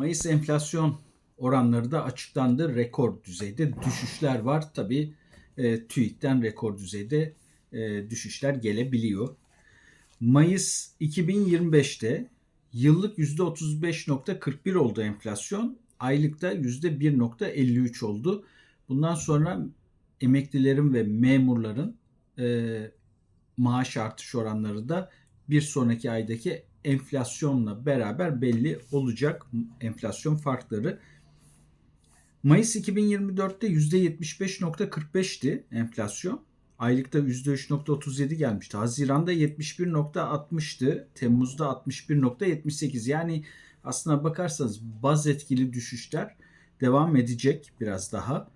Mayıs enflasyon oranları da açıklandı. Rekor düzeyde düşüşler var. Tabii e, TÜİK'ten rekor düzeyde e, düşüşler gelebiliyor. Mayıs 2025'te yıllık %35.41 oldu enflasyon. Aylıkta %1.53 oldu. Bundan sonra emeklilerin ve memurların e, maaş artış oranları da bir sonraki aydaki enflasyonla beraber belli olacak enflasyon farkları. Mayıs 2024'te %75.45'ti enflasyon. Aylıkta %3.37 gelmişti. Haziran'da 71.60'tı. Temmuz'da 61.78. Yani aslına bakarsanız baz etkili düşüşler devam edecek biraz daha.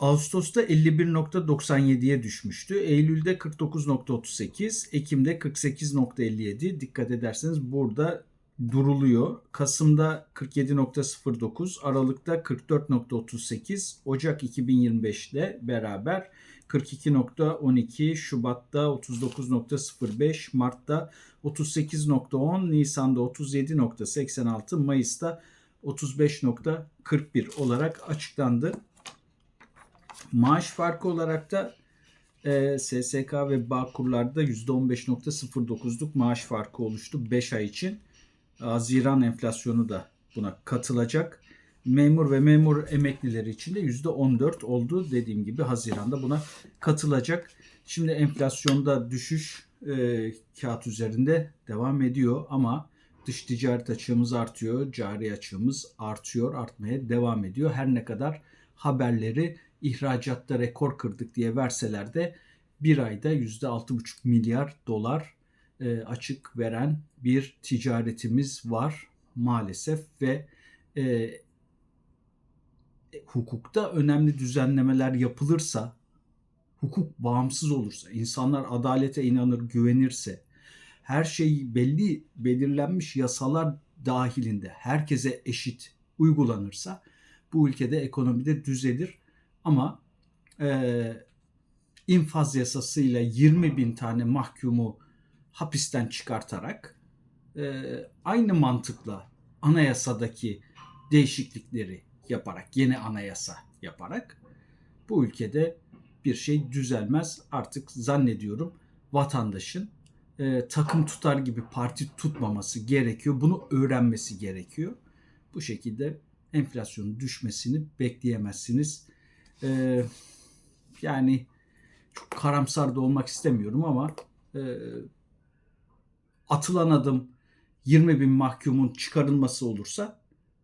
Ağustos'ta 51.97'ye düşmüştü. Eylül'de 49.38, Ekim'de 48.57. Dikkat ederseniz burada duruluyor. Kasım'da 47.09, Aralık'ta 44.38, Ocak 2025'te beraber 42.12, Şubat'ta 39.05, Mart'ta 38.10, Nisan'da 37.86, Mayıs'ta 35.41 olarak açıklandı. Maaş farkı olarak da e, SSK ve Bağkurlar'da %15.09'luk maaş farkı oluştu 5 ay için. Haziran enflasyonu da buna katılacak. Memur ve memur emeklileri için de %14 oldu. Dediğim gibi Haziran'da buna katılacak. Şimdi enflasyonda düşüş e, kağıt üzerinde devam ediyor ama dış ticaret açığımız artıyor, cari açığımız artıyor, artmaya devam ediyor. Her ne kadar haberleri ihracatta rekor kırdık diye verseler de bir ayda %6,5 milyar dolar e, açık veren bir ticaretimiz var maalesef ve e, hukukta önemli düzenlemeler yapılırsa, hukuk bağımsız olursa, insanlar adalete inanır, güvenirse, her şey belli belirlenmiş yasalar dahilinde herkese eşit uygulanırsa bu ülkede ekonomide düzelir. Ama e, infaz yasasıyla 20 bin tane mahkumu hapisten çıkartarak e, aynı mantıkla anayasadaki değişiklikleri yaparak, yeni anayasa yaparak bu ülkede bir şey düzelmez. Artık zannediyorum vatandaşın e, takım tutar gibi parti tutmaması gerekiyor. Bunu öğrenmesi gerekiyor. Bu şekilde enflasyonun düşmesini bekleyemezsiniz. E, yani çok karamsar da olmak istemiyorum ama e, atılan adım 20 bin mahkumun çıkarılması olursa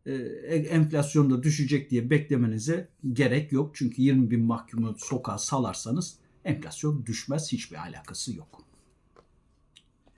e, enflasyon da düşecek diye beklemenize gerek yok. Çünkü 20 bin mahkumu sokağa salarsanız enflasyon düşmez hiçbir alakası yok.